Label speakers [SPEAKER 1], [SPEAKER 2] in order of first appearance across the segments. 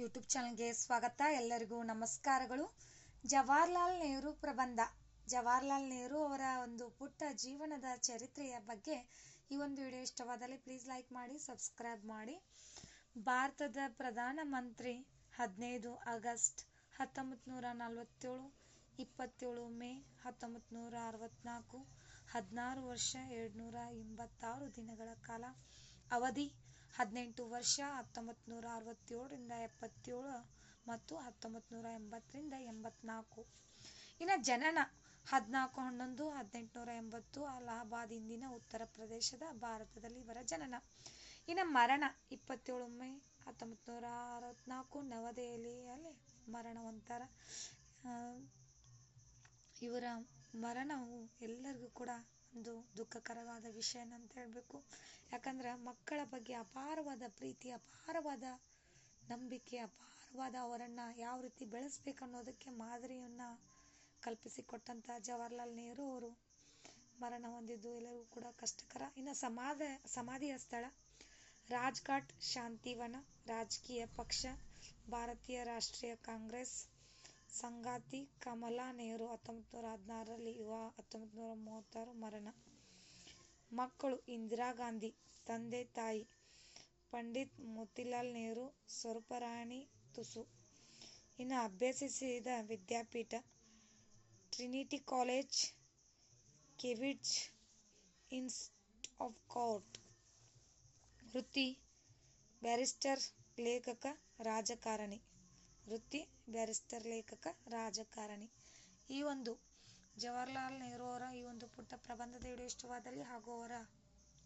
[SPEAKER 1] YouTube ಚಾನಲ್ಗೆ ಸ್ವಾಗತ. ಎಲ್ಲರಿಗೂ ನಮಸ್ಕಾರಗಳು. ಜವಾಹರ್ಲಾಲ್ ನೆಹರು ಪ್ರಬಂಧ. ಜವಾಹರ್ಲಾಲ್ ನೆಹರು ಅವರ ಒಂದು ಪುಟ್ಟ ಜೀವನದ ಚರಿತ್ರೆಯ ಬಗ್ಗೆ ಈ ಒಂದು ವಿಡಿಯೋ ಇಷ್ಟವಾದಲ್ಲಿ ಪ್ಲೀಸ್ ಲೈಕ್ ಮಾಡಿ ಸಬ್ಸ್ಕ್ರೈಬ್ ಮಾಡಿ. ಭಾರತದ ಪ್ರಧಾನ ಮಂತ್ರಿ ಹದಿನೈದು ಆಗಸ್ಟ್ ಹತ್ತೊಂಬತ್ತು ನೂರ ನಲವತ್ತೇಳು ಇಪ್ಪತ್ತೇಳು ಮೇ ಹತ್ತೊಂಬತ್ತು ನೂರ ಹದಿನಾರು ವರ್ಷ ಎರಡುನೂರ ಎಂಬತ್ತಾರು ದಿನಗಳ ಕಾಲ ಅವಧಿ ಹದಿನೆಂಟು ವರ್ಷ ಹತ್ತೊಂಬತ್ತು ನೂರ ಅರವತ್ತೇಳರಿಂದ ಎಪ್ಪತ್ತೇಳು ಮತ್ತು ಹತ್ತೊಂಬತ್ತು ನೂರ ಎಂಬತ್ತರಿಂದ ಎಂಬತ್ನಾಲ್ಕು. ಇನ್ನು ಜನನ, ಹದಿನಾಲ್ಕು, ಹನ್ನೊಂದು, ಹದಿನೆಂಟುನೂರ ಎಂಬತ್ತು ಅಲಹಾಬಾದ್ ಇಂದಿನ ಉತ್ತರ ಪ್ರದೇಶದ ಭಾರತದಲ್ಲಿ ಇವರ ಜನನ. ಇನ್ನು ಮರಣ, ಇಪ್ಪತ್ತೇಳು ಮೇ ಹತ್ತೊಂಬತ್ತು ನೂರ ಅರವತ್ನಾಲ್ಕು, ನವದೆಹಲಿಯಲ್ಲಿ ಮರಣ ಹೊಂತಾರ ಇವರ ಮರಣವು ಎಲ್ಲರಿಗೂ ಕೂಡ ಒಂದು ದುಃಖಕರವಾದ ವಿಷಯ ಅಂತ ಹೇಳಬೇಕು. ಯಾಕಂದ್ರೆ ಮಕ್ಕಳ ಬಗ್ಗೆ ಅಪಾರವಾದ ಪ್ರೀತಿ, ಅಪಾರವಾದ ನಂಬಿಕೆ, ಅಪಾರವಾದ ಅವರನ್ನು ಯಾವ ರೀತಿ ಬೆಳೆಸ್ಬೇಕು ಅನ್ನೋದಕ್ಕೆ ಮಾದರಿಯನ್ನು ಕಲ್ಪಿಸಿಕೊಟ್ಟಂಥ ಜವಾಹರ್ಲಾಲ್ ನೆಹರು ಅವರು ಮರಣ ಹೊಂದಿದ್ದು ಎಲ್ಲರಿಗೂ ಕೂಡ ಕಷ್ಟಕರ. ಇನ್ನು ಸಮಾಧ ಸಮಾಧಿಯ ಸ್ಥಳ ರಾಜ್ಘಾಟ್, ಶಾಂತಿವನ, ರಾಜಕೀಯ ಪಕ್ಷ, ಭಾರತೀಯ ರಾಷ್ಟ್ರೀಯ ಕಾಂಗ್ರೆಸ್ ಸಂಗಾತಿ ಕಮಲಾ ನೆಹರು ಹತ್ತೊಂಬತ್ತು ನೂರ ಹದಿನಾರರಲ್ಲಿ ಯುವ ಹತ್ತೊಂಬತ್ತು ನೂರ ಮೂವತ್ತಾರು ಮರಣ. ಮಕ್ಕಳು ಇಂದಿರಾ ಗಾಂಧಿ, ತಂದೆ ತಾಯಿ ಪಂಡಿತ್ ಮೋತಿಲಾಲ್ ನೆಹರು, ಸ್ವರೂಪರಾಣಿ ತುಸು. ಇನ್ನು ಅಭ್ಯಸಿಸಿದ ವಿದ್ಯಾಪೀಠ, Trinity college Cambridge inns of court. ವೃತ್ತಿ ಬ್ಯಾರಿಸ್ಟರ್, ಲೇಖಕ, ರಾಜಕಾರಣಿ. ವೃತ್ತಿ ಬ್ಯಾರಿಸ್ಟರ್ ಲೇಖಕ, ರಾಜಕಾರಣಿ. ಈ ಒಂದು ಜವಾಹರ್ಲಾಲ್ ನೆಹರು ಅವರ ಈ ಒಂದು ಪುಟ್ಟ ಪ್ರಬಂಧದ ವಿಡಿಯೋ ಇಷ್ಟವಾದಲ್ಲಿ ಹಾಗೂ ಅವರ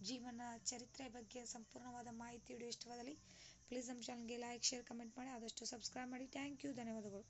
[SPEAKER 1] ಜೀವನ ಚರಿತ್ರೆ ಬಗ್ಗೆ ಸಂಪೂರ್ಣವಾದ ಮಾಹಿತಿ ವಿಡಿಯೋ ಇಷ್ಟವಾದಲ್ಲಿ ಪ್ಲೀಸ್ ನಮ್ಮ ಚಾನಲ್ಗೆ ಲೈಕ್ ಶೇರ್ ಕಮೆಂಟ್ ಮಾಡಿ. ಆದಷ್ಟು ಸಬ್ಸ್ಕ್ರೈಬ್ ಮಾಡಿ. ಥ್ಯಾಂಕ್ ಯು ಧನ್ಯವಾದಗಳು.